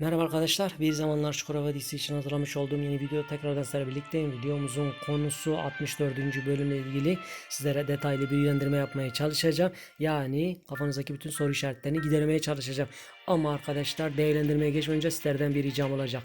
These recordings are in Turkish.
Merhaba arkadaşlar. Bir zamanlar Çukurova dizisi için hazırlamış olduğum yeni video tekrardan sizlerle birlikteyim. Videomuzun konusu 64. bölümle ilgili sizlere detaylı bilgilendirme yapmaya çalışacağım. Yani kafanızdaki bütün soru işaretlerini gidermeye çalışacağım. Ama arkadaşlar değerlendirmeye geçmeden önce sizlerden bir ricam olacak.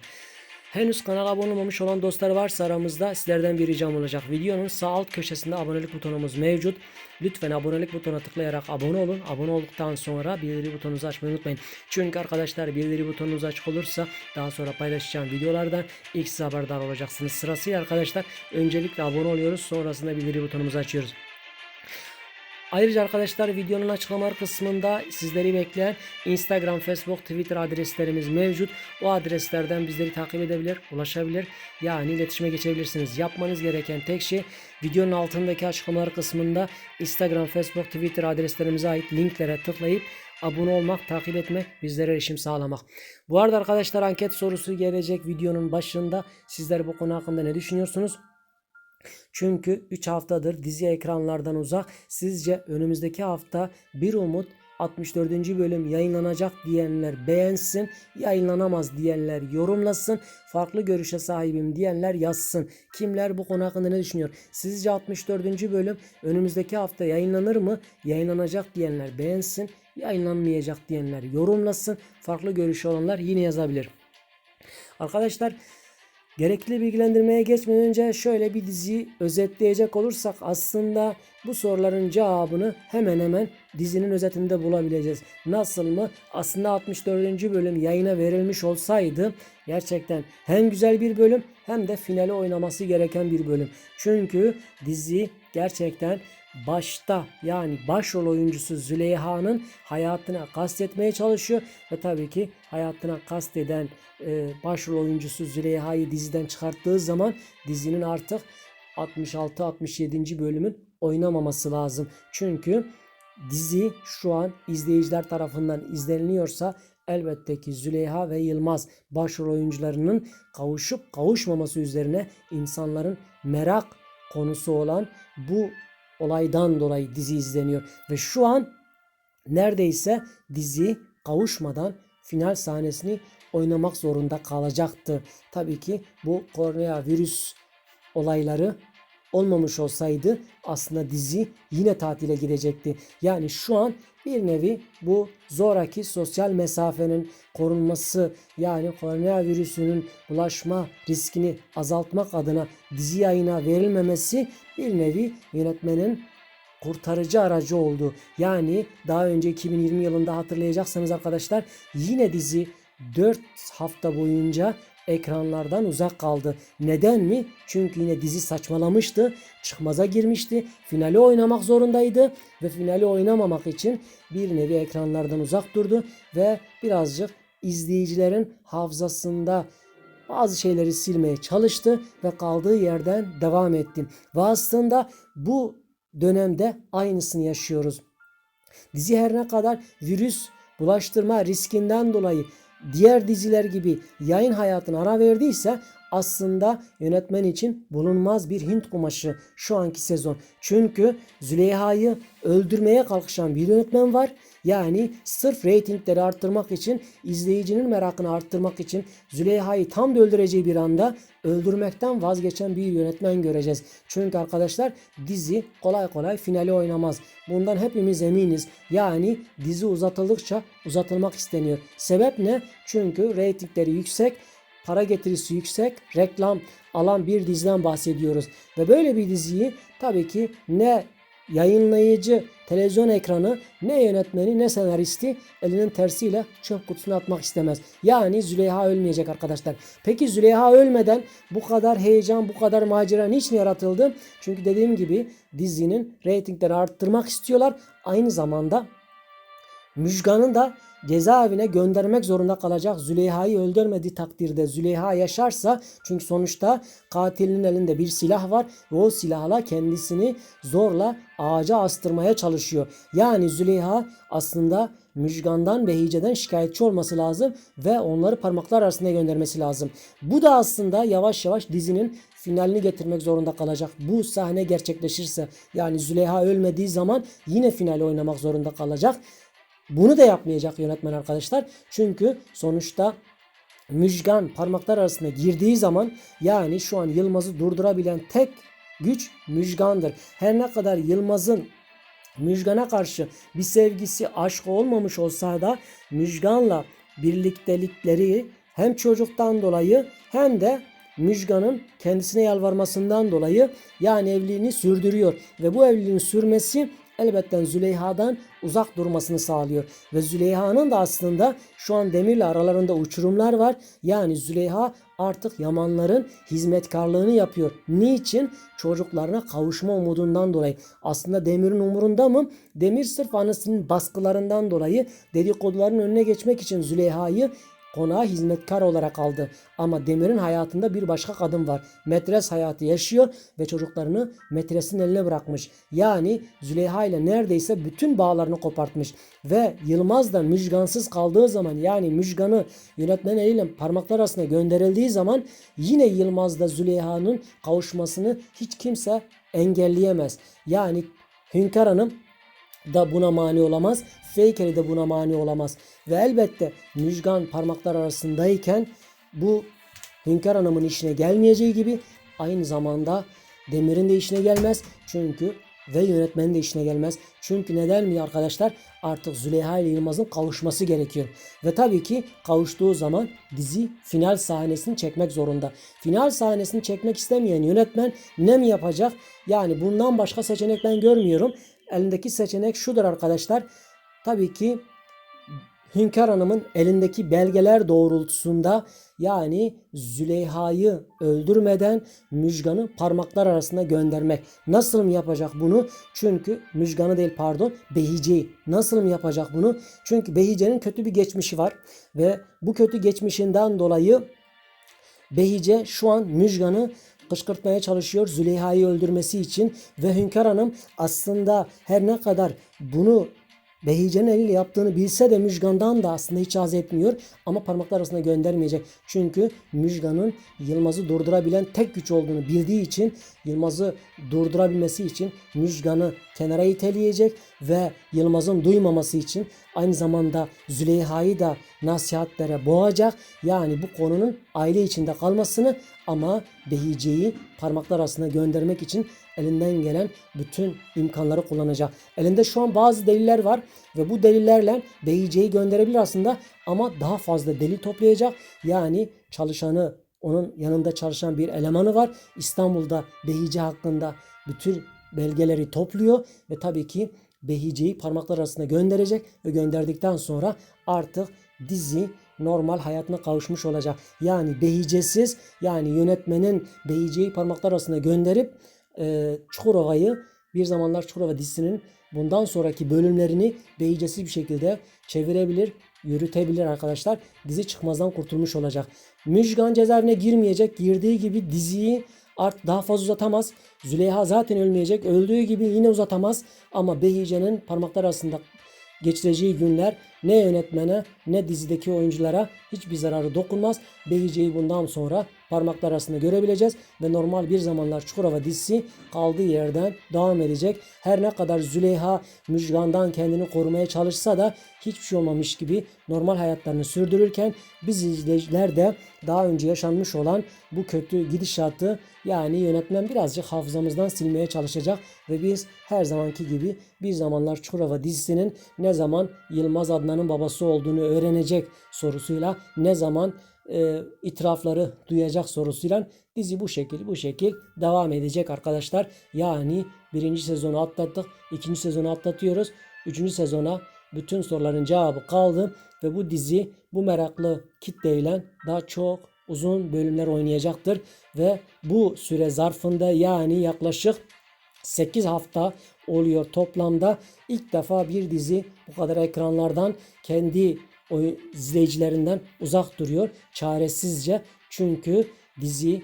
Henüz kanala abone olmamış olan dostlar varsa aramızda sizlerden bir ricam olacak. Videonun sağ alt köşesinde abonelik butonumuz mevcut. Lütfen abonelik butonuna tıklayarak abone olun. Abone olduktan sonra bildiri butonunuzu açmayı unutmayın. Çünkü arkadaşlar bildiri butonunuz açık olursa daha sonra paylaşacağım videolardan ilk siz haberdar olacaksınız. Sırasıyla arkadaşlar öncelikle abone oluyoruz. Sonrasında bildiri butonumuzu açıyoruz. Ayrıca arkadaşlar videonun açıklamalar kısmında sizleri bekleyen Instagram, Facebook, Twitter adreslerimiz mevcut. O adreslerden bizleri takip edebilir, ulaşabilir. Yani iletişime geçebilirsiniz. Yapmanız gereken tek şey videonun altındaki açıklamalar kısmında Instagram, Facebook, Twitter adreslerimize ait linklere tıklayıp abone olmak, takip etmek, bizlere erişim sağlamak. Bu arada arkadaşlar anket sorusu gelecek videonun başında. Sizler bu konu hakkında ne düşünüyorsunuz? Çünkü 3 haftadır dizi ekranlardan uzak. Sizce önümüzdeki hafta bir umut 64. bölüm yayınlanacak diyenler beğensin, yayınlanamaz diyenler yorumlasın, farklı görüşe sahibim diyenler yazsın. Kimler bu konu hakkında ne düşünüyor? Sizce 64. bölüm önümüzdeki hafta yayınlanır mı? Yayınlanacak diyenler beğensin, yayınlanmayacak diyenler yorumlasın. Farklı görüşü olanlar yine yazabilir. Arkadaşlar Gerekli bilgilendirmeye geçmeden önce şöyle bir diziyi özetleyecek olursak aslında bu soruların cevabını hemen hemen dizinin özetinde bulabileceğiz. Nasıl mı? Aslında 64. bölüm yayına verilmiş olsaydı gerçekten hem güzel bir bölüm hem de finali oynaması gereken bir bölüm. Çünkü dizi gerçekten başta yani başrol oyuncusu Züleyha'nın hayatına kastetmeye çalışıyor ve tabii ki hayatına kasteden e, başrol oyuncusu Züleyha'yı diziden çıkarttığı zaman dizinin artık 66-67. bölümün oynamaması lazım. Çünkü dizi şu an izleyiciler tarafından izleniliyorsa elbette ki Züleyha ve Yılmaz başrol oyuncularının kavuşup kavuşmaması üzerine insanların merak konusu olan bu olaydan dolayı dizi izleniyor. Ve şu an neredeyse dizi kavuşmadan final sahnesini oynamak zorunda kalacaktı. Tabii ki bu koronavirüs olayları olmamış olsaydı aslında dizi yine tatile gidecekti. Yani şu an bir nevi bu zoraki sosyal mesafenin korunması yani koronavirüsünün bulaşma riskini azaltmak adına dizi yayına verilmemesi bir nevi yönetmenin kurtarıcı aracı oldu. Yani daha önce 2020 yılında hatırlayacaksanız arkadaşlar yine dizi 4 hafta boyunca ekranlardan uzak kaldı. Neden mi? Çünkü yine dizi saçmalamıştı. Çıkmaza girmişti. Finali oynamak zorundaydı ve finali oynamamak için bir nevi ekranlardan uzak durdu ve birazcık izleyicilerin hafızasında bazı şeyleri silmeye çalıştı ve kaldığı yerden devam etti. Ve aslında bu dönemde aynısını yaşıyoruz. Dizi her ne kadar virüs bulaştırma riskinden dolayı diğer diziler gibi yayın hayatına ara verdiyse aslında yönetmen için bulunmaz bir Hint kumaşı şu anki sezon. Çünkü Züleyha'yı öldürmeye kalkışan bir yönetmen var. Yani sırf reytingleri arttırmak için, izleyicinin merakını arttırmak için Züleyha'yı tam da öldüreceği bir anda öldürmekten vazgeçen bir yönetmen göreceğiz. Çünkü arkadaşlar dizi kolay kolay finali oynamaz. Bundan hepimiz eminiz. Yani dizi uzatıldıkça uzatılmak isteniyor. Sebep ne? Çünkü reytingleri yüksek para getirisi yüksek, reklam alan bir diziden bahsediyoruz. Ve böyle bir diziyi tabii ki ne yayınlayıcı televizyon ekranı ne yönetmeni ne senaristi elinin tersiyle çöp kutusuna atmak istemez. Yani Züleyha ölmeyecek arkadaşlar. Peki Züleyha ölmeden bu kadar heyecan, bu kadar macera niçin yaratıldı? Çünkü dediğim gibi dizinin reytingleri arttırmak istiyorlar. Aynı zamanda Müjgan'ın da cezaevine göndermek zorunda kalacak. Züleyha'yı öldürmediği takdirde Züleyha yaşarsa çünkü sonuçta katilinin elinde bir silah var ve o silahla kendisini zorla ağaca astırmaya çalışıyor. Yani Züleyha aslında Müjgan'dan ve Hice'den şikayetçi olması lazım ve onları parmaklar arasında göndermesi lazım. Bu da aslında yavaş yavaş dizinin finalini getirmek zorunda kalacak. Bu sahne gerçekleşirse yani Züleyha ölmediği zaman yine finali oynamak zorunda kalacak. Bunu da yapmayacak yönetmen arkadaşlar. Çünkü sonuçta Müjgan parmaklar arasında girdiği zaman yani şu an Yılmaz'ı durdurabilen tek güç Müjgan'dır. Her ne kadar Yılmaz'ın Müjgan'a karşı bir sevgisi, aşkı olmamış olsa da Müjgan'la birliktelikleri hem çocuktan dolayı hem de Müjgan'ın kendisine yalvarmasından dolayı yani evliliğini sürdürüyor ve bu evliliğin sürmesi elbette Züleyha'dan uzak durmasını sağlıyor. Ve Züleyha'nın da aslında şu an Demir'le aralarında uçurumlar var. Yani Züleyha artık Yamanların hizmetkarlığını yapıyor. Niçin? Çocuklarına kavuşma umudundan dolayı. Aslında Demir'in umurunda mı? Demir sırf annesinin baskılarından dolayı dedikoduların önüne geçmek için Züleyha'yı konağa hizmetkar olarak aldı. Ama Demir'in hayatında bir başka kadın var. Metres hayatı yaşıyor ve çocuklarını metresin eline bırakmış. Yani Züleyha ile neredeyse bütün bağlarını kopartmış. Ve Yılmaz da müjgansız kaldığı zaman yani müjganı yönetmen eliyle parmaklar arasında gönderildiği zaman yine Yılmaz'da Züleyha'nın kavuşmasını hiç kimse engelleyemez. Yani Hünkar Hanım da buna mani olamaz. Fakery de buna mani olamaz. Ve elbette Müjgan parmaklar arasındayken bu Hünkar Hanım'ın işine gelmeyeceği gibi aynı zamanda Demir'in de işine gelmez. Çünkü ve yönetmenin de işine gelmez. Çünkü neden mi arkadaşlar? Artık Züleyha ile Yılmaz'ın kavuşması gerekiyor. Ve tabii ki kavuştuğu zaman dizi final sahnesini çekmek zorunda. Final sahnesini çekmek istemeyen yönetmen ne mi yapacak? Yani bundan başka seçenek ben görmüyorum. Elindeki seçenek şudur arkadaşlar. Tabii ki Hünkar Hanım'ın elindeki belgeler doğrultusunda yani Züleyha'yı öldürmeden Müjgan'ı parmaklar arasında göndermek. Nasıl mı yapacak bunu? Çünkü Müjgan'ı değil pardon Behice'yi. Nasıl mı yapacak bunu? Çünkü Behice'nin kötü bir geçmişi var ve bu kötü geçmişinden dolayı Behice şu an Müjgan'ı kışkırtmaya çalışıyor Züleyha'yı öldürmesi için ve Hünkar Hanım aslında her ne kadar bunu Behice'nin eliyle yaptığını bilse de Müjgan'dan da aslında hiç haz etmiyor ama parmaklar arasında göndermeyecek. Çünkü Müjgan'ın Yılmaz'ı durdurabilen tek güç olduğunu bildiği için Yılmaz'ı durdurabilmesi için Müjgan'ı kenara iteleyecek ve Yılmaz'ın duymaması için aynı zamanda Züleyha'yı da nasihatlere boğacak. Yani bu konunun aile içinde kalmasını ama Behice'yi parmaklar arasında göndermek için elinden gelen bütün imkanları kullanacak. Elinde şu an bazı deliller var ve bu delillerle Behice'yi gönderebilir aslında ama daha fazla delil toplayacak. Yani çalışanı onun yanında çalışan bir elemanı var. İstanbul'da Behice hakkında bütün belgeleri topluyor ve tabii ki Behice'yi parmaklar arasında gönderecek ve gönderdikten sonra artık dizi normal hayatına kavuşmuş olacak. Yani Behicesiz yani yönetmenin Behice'yi parmaklar arasında gönderip e, Çukurova'yı bir zamanlar Çukurova dizisinin bundan sonraki bölümlerini Behicesiz bir şekilde çevirebilir, yürütebilir arkadaşlar. Dizi çıkmazdan kurtulmuş olacak. Müjgan cezaevine girmeyecek. Girdiği gibi diziyi art daha fazla uzatamaz. Züleyha zaten ölmeyecek. Öldüğü gibi yine uzatamaz. Ama Behice'nin parmaklar arasında geçireceği günler ne yönetmene ne dizideki oyunculara hiçbir zararı dokunmaz. Behice'yi bundan sonra parmaklar arasında görebileceğiz ve normal bir zamanlar Çukurova dizisi kaldığı yerden devam edecek. Her ne kadar Züleyha Müjgan'dan kendini korumaya çalışsa da hiçbir şey olmamış gibi normal hayatlarını sürdürürken biz izleyiciler de daha önce yaşanmış olan bu kötü gidişatı yani yönetmen birazcık hafızamızdan silmeye çalışacak ve biz her zamanki gibi bir zamanlar Çukurova dizisinin ne zaman Yılmaz Adnan'ın babası olduğunu öğrenecek sorusuyla ne zaman e, itirafları duyacak sorusuyla dizi bu şekil bu şekil devam edecek arkadaşlar. Yani birinci sezonu atlattık, ikinci sezonu atlatıyoruz, üçüncü sezona bütün soruların cevabı kaldı ve bu dizi bu meraklı kitleyle daha çok uzun bölümler oynayacaktır ve bu süre zarfında yani yaklaşık 8 hafta oluyor toplamda. ilk defa bir dizi bu kadar ekranlardan kendi izleyicilerinden uzak duruyor. Çaresizce çünkü dizi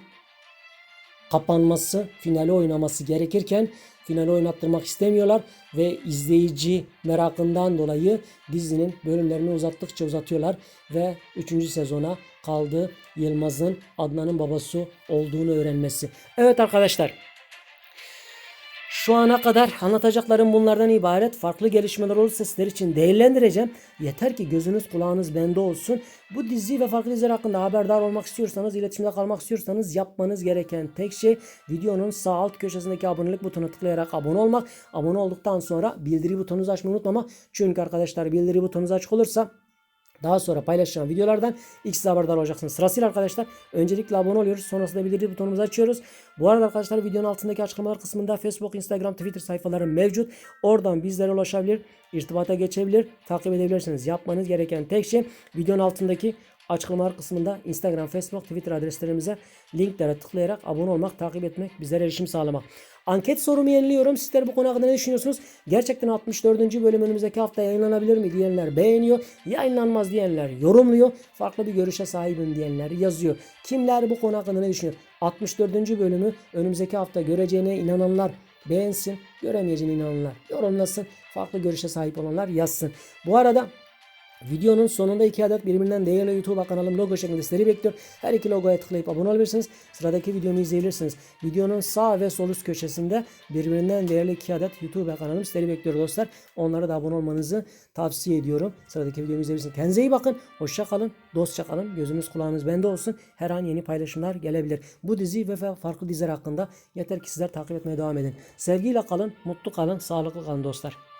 kapanması, finali oynaması gerekirken finali oynattırmak istemiyorlar ve izleyici merakından dolayı dizinin bölümlerini uzattıkça uzatıyorlar ve 3. sezona kaldı Yılmaz'ın Adnan'ın babası olduğunu öğrenmesi. Evet arkadaşlar Şu ana kadar anlatacaklarım bunlardan ibaret. Farklı gelişmeler olursa sizler için değerlendireceğim. Yeter ki gözünüz kulağınız bende olsun. Bu dizi ve farklı diziler hakkında haberdar olmak istiyorsanız, iletişimde kalmak istiyorsanız yapmanız gereken tek şey videonun sağ alt köşesindeki abonelik butonuna tıklayarak abone olmak. Abone olduktan sonra bildiri butonunuzu açmayı unutmamak. Çünkü arkadaşlar bildiri butonunuz açık olursa daha sonra paylaşacağım videolardan siz haberdar olacaksınız. Sırasıyla arkadaşlar öncelikle abone oluyoruz. Sonrasında bildiri butonumuzu açıyoruz. Bu arada arkadaşlar videonun altındaki açıklamalar kısmında Facebook, Instagram, Twitter sayfaları mevcut. Oradan bizlere ulaşabilir, irtibata geçebilir, takip edebilirsiniz. Yapmanız gereken tek şey videonun altındaki açıklamalar kısmında Instagram, Facebook, Twitter adreslerimize linklere tıklayarak abone olmak, takip etmek, bizlere erişim sağlamak. Anket sorumu yeniliyorum. Sizler bu konu hakkında ne düşünüyorsunuz? Gerçekten 64. bölüm önümüzdeki hafta yayınlanabilir mi diyenler beğeniyor. Yayınlanmaz diyenler yorumluyor. Farklı bir görüşe sahibim diyenler yazıyor. Kimler bu konu hakkında ne düşünüyor? 64. bölümü önümüzdeki hafta göreceğine inananlar beğensin. Göremeyeceğine inananlar yorumlasın. Farklı görüşe sahip olanlar yazsın. Bu arada Videonun sonunda iki adet birbirinden değerli YouTube kanalım logo şeklinde sizleri bekliyor. Her iki logoya tıklayıp abone olabilirsiniz. Sıradaki videomu izleyebilirsiniz. Videonun sağ ve sol üst köşesinde birbirinden değerli iki adet YouTube kanalım sizleri bekliyor dostlar. Onlara da abone olmanızı tavsiye ediyorum. Sıradaki videomu izleyebilirsiniz. Kendinize iyi bakın. Hoşça kalın. Dostça kalın. Gözünüz kulağınız bende olsun. Her an yeni paylaşımlar gelebilir. Bu dizi ve farklı diziler hakkında yeter ki sizler takip etmeye devam edin. Sevgiyle kalın, mutlu kalın, sağlıklı kalın dostlar.